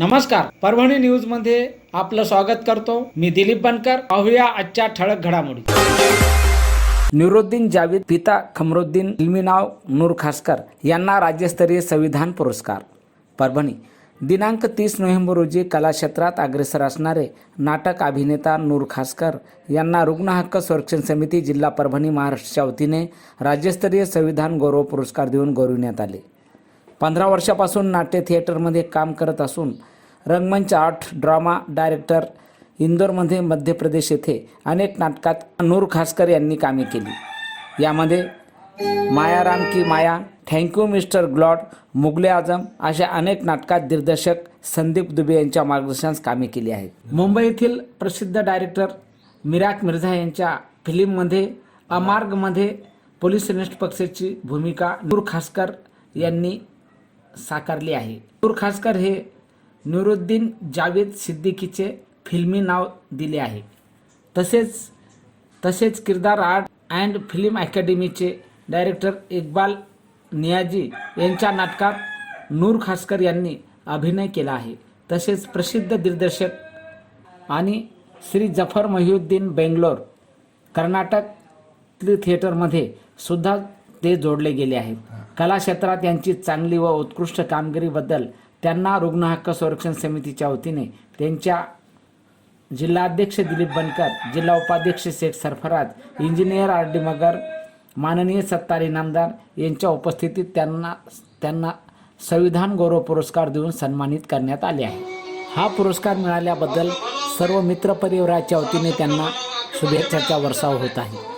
नमस्कार. परभणी न्यूजमध्ये आपलं स्वागत करतो. मी दिलीप बनकर. पाहूया आजच्या ठळक घडामोडी. निरुद्दीन जावेद पिता खमरुद्दीन इल्मी नाव नूर खासकर यांना राज्यस्तरीय संविधान पुरस्कार. परभणी. दिनांक तीस नोव्हेंबर रोजी कलाक्षेत्रात अग्रेसर असणारे नाटक अभिनेता नूर खासकर यांना रुग्ण हक्क संरक्षण समिती जिल्हा परभणी महाराष्ट्राच्या वतीने राज्यस्तरीय संविधान गौरव पुरस्कार देऊन गौरविण्यात आले. पंधरा वर्षापासून नाट्य थिएटरमध्ये काम करत असून रंगमंच art drama director इंदोरमध्ये Madhya Pradesh येथे अनेक नाटकात नूर खासकर यांनी कामे केली. यामध्ये मायाराम की माया थँक्यू मिस्टर ग्लॉड मुगले आजम अशा अनेक नाटकात दिग्दर्शक संदीप दुबे यांच्या मार्गदर्शनास कामे केली आहेत. मुंबईतील प्रसिद्ध डायरेक्टर मिराक मिर्झा यांच्या फिल्ममध्ये अमार्गमध्ये पोलीस पक्षाची भूमिका नूर खासकर यांनी साकारली आहे. नूर खासकर हे नुरुद्दीन जावेद सिद्दीकीचे फिल्मी नाव दिले आहे. तसेच तसेच किरदार आर्ट अँड फिल्म अकॅडमीचे डायरेक्टर इक्बाल नियाजी यांच्या नाटकात नूर खासकर यांनी अभिनय केला आहे. तसेच प्रसिद्ध दिग्दर्शक आणि श्री जफर महिउद्दीन बेंगलोर कर्नाटक थिएटरमध्ये सुद्धा ते जोडले गेले आहेत. कला क्षेत्रात यांची चांगली व उत्कृष्ट कामगिरीबद्दल त्यांना रुग्ण हक्क संरक्षण समितीच्या वतीने त्यांच्या जिल्हाध्यक्ष दिलीप बनकर जिल्हा उपाध्यक्ष Shaikh Sarfaraz engineer R D Magar माननीय सत्तार इनामदार यांच्या उपस्थितीत त्यांना त्यांना संविधान गौरव पुरस्कार देऊन सन्मानित करण्यात आले आहे. हा पुरस्कार मिळाल्याबद्दल सर्व मित्रपरिवाराच्या वतीने त्यांना शुभेच्छाचा वर्षाव होत आहे.